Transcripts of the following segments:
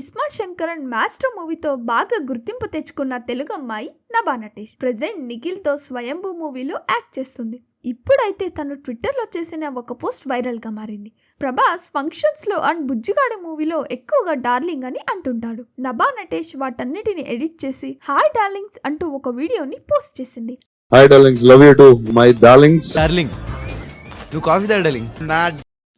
ISmart Shankaran master మూవీతో బాగా గుర్తింపు తెచ్చుకున్న తెలుగు అమ్మాయి నభా నటేష్. ప్రజెంట్ నిఖిల్తో స్వయంభూ మూవీలో యాక్ట్ చేస్తుంది. ఇప్పుడైతే తను ట్విట్టర్లో చేసిన ఒక పోస్ట్ వైరల్గా మారింది. ప్రభాస్ ఫంక్షన్స్లో అండ్ బుజ్జిగాడు మూవీలో ఎక్కువగా డార్లింగ్ అని అంటుంటాడు. నభా నటేష్ వాటన్నిటిని ఎడిట్ చేసి హాయ్ డార్లింగ్స్ అంటూ ఒక వీడియోని పోస్ట్ చేసింది. Hi darlings love you to my darlings. Darling. నువ్వు కాఫీ డార్లింగ్. నా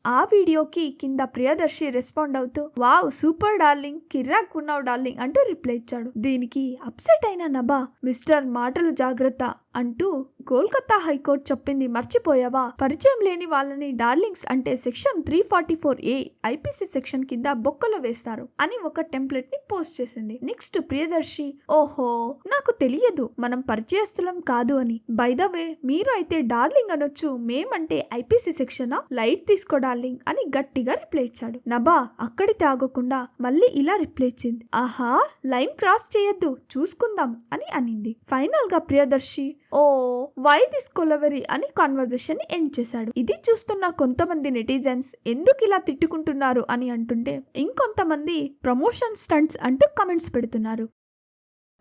ఆ వీడియోకి కింద ప్రియదర్శి రెస్పాండ్ అవుతూ వావ్ సూపర్ డార్లింగ్ కిర్రాక్ ఉన్నావు డార్లింగ్ అంటూ రిప్లై ఇచ్చాడు. దీనికి అప్సెట్ అయిన నభా మిస్టర్ మాటలు జాగ్రత్త అంటూ కోల్కతా హైకోర్టు చెప్పింది మర్చిపోయావా? పరిచయం లేని వాళ్ళని డార్లింగ్స్ అంటే section three forty four A IPC section కింద బొక్కలో వేస్తారు అని ఒక టెంప్లెట్ని పోస్ట్ చేసింది. నెక్స్ట్ ప్రియదర్శి ఓహో నాకు తెలియదు. మనం పరిచయస్తులం కాదు అని. బై ద వే మీరు అయితే డార్లింగ్ అనొచ్చు. మేమంటే ఐపీసీ సెక్షన్? లైట్ తీసుకో డార్లింగ్ అని గట్టిగా రిప్లై ఇచ్చాడు. నబా అక్కడి తాగకుండా మళ్ళీ ఇలా రిప్లై ఇచ్చింది. ఆహా లైన్ క్రాస్ చేయొద్దు. చూసుకుందాం అని అనింది. ఫైనల్గా Priyadarshi oh why this Kolaveri అని కాన్వర్జేషన్ని ఎండ్ చేశాడు. ఇది చూస్తున్న కొంతమంది నెటిజన్స్ ఎందుకు ఇలా తిట్టుకుంటున్నారు అని అంటుంటే ఇంకొంతమంది ప్రమోషన్ స్టంట్స్ అంటూ కమెంట్స్ పెడుతున్నారు.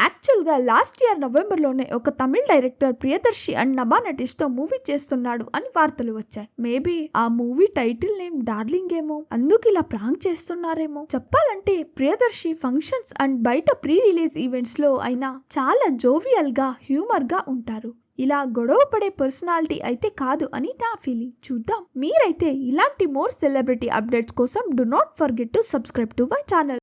యాక్చువల్గా లాస్ట్ ఇయర్ నవంబర్లోనే ఒక తమిళ్ డైరెక్టర్ ప్రియదర్శి అండ్ నభా నటిస్తో మూవీ చేస్తున్నాడు అని వార్తలు వచ్చాయి. మేబీ ఆ మూవీ టైటిల్ నేమ్ డార్లింగ్ ఏమో? అందుకు ఇలా ప్రాంక్ చేస్తున్నారేమో? చెప్పాలంటే ప్రియదర్శి ఫంక్షన్స్ అండ్ బయట ప్రీ రిలీజ్ ఈవెంట్స్లో అయినా చాలా జోవియల్గా హ్యూమర్గా ఉంటారు. ఇలా గొడవ పడే పర్సనాలిటీ అయితే కాదు అని నా ఫీలింగ్. చూద్దాం. మీరైతే ఇలాంటి మోర్ సెలబ్రిటీ అప్డేట్స్ కోసం do not forget to subscribe to my channel.